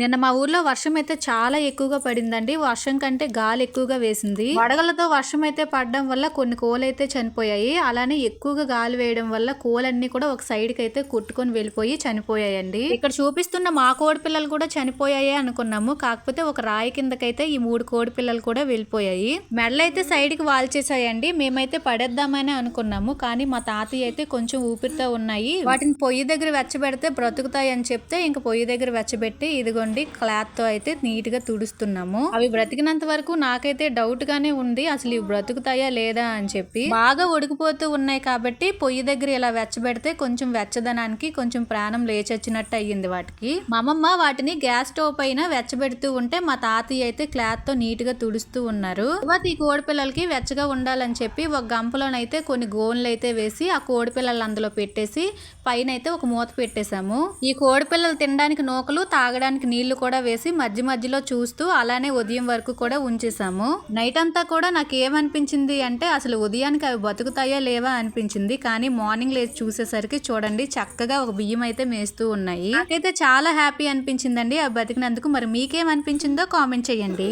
నిన్న మా ఊర్లో వర్షం అయితే చాలా ఎక్కువగా పడిందండి. వర్షం కంటే గాలి ఎక్కువగా వేసింది. వడగలతో వర్షం అయితే పడడం వల్ల కొన్ని కోలు అయితే చనిపోయాయి. అలానే ఎక్కువగా గాలి వేయడం వల్ల కోలన్నీ కూడా ఒక సైడ్కి అయితే కొట్టుకొని వెళ్ళిపోయి చనిపోయాయండి. ఇక్కడ చూపిస్తున్న మా కోడి పిల్లలు కూడా చనిపోయాయి అనుకున్నాము. కాకపోతే ఒక రాయి కిందకైతే ఈ మూడు కోడి పిల్లలు కూడా వెళ్ళిపోయాయి. మెడలైతే అయితే సైడ్కి వాల్చేసాయండి మేమైతే పడేద్దామని అనుకున్నాము. కానీ మా తాతయ్య అయితే కొంచెం ఊపిరితో ఉన్నాయి. వాటిని పొయ్యి దగ్గర వెచ్చబెడితే బ్రతుకుతాయి అని చెప్తే ఇంక పొయ్యి దగ్గర వెచ్చబెట్టి ఇదిగో ఇదిగోండి క్లాత్తో అయితే నీట్గా తుడుస్తున్నాము. అవి బ్రతికినంత వరకు నాకైతే డౌట్ గానే ఉంది అసలు ఇవి బ్రతుకుతాయా లేదా అని చెప్పి. బాగా ఉడికిపోతూ ఉన్నాయి కాబట్టి పొయ్యి దగ్గర ఇలా వెచ్చబెడితే కొంచెం వెచ్చదనానికి కొంచెం ప్రాణం లేచొచ్చినట్టు అయ్యింది వాటికి. మా అమ్మమ్మ వాటిని గ్యాస్ స్టవ్ పైన వెచ్చబెడుతూ ఉంటే మా తాతయ్య అయితే క్లాత్తో నీట్గా తుడుస్తూ ఉన్నారు. తర్వాత ఈ కోడిపిల్లలకి వెచ్చగా ఉండాలని చెప్పి ఒక గంపలోనైతే కొన్ని గోన్లు అయితే వేసి ఆ కోడిపిల్లలు అందులో పెట్టేసి పైన అయితే ఒక మూత పెట్టేశాము. ఈ కోడిపిల్లలు తినడానికి నూకలు తాగడానికి నీళ్ళు కూడా వేసి మధ్య మధ్యలో చూస్తూ అలానే ఉదయం వరకు కూడా ఉంచేసాము నైట్ అంతా కూడా నాకు ఏమనిపించింది అంటే అసలు ఉదయానికి అవి బతుకుతాయా లేవా అనిపించింది. కానీ మార్నింగ్ లేచి చూసేసరికి చూడండి చక్కగా ఒక బియ్యం అయితే మేస్తూ ఉన్నాయి. నాకైతే చాలా హ్యాపీ అనిపించిందండి అవి బతికినందుకు. మరి మీకేమనిపించిందో కామెంట్ చేయండి.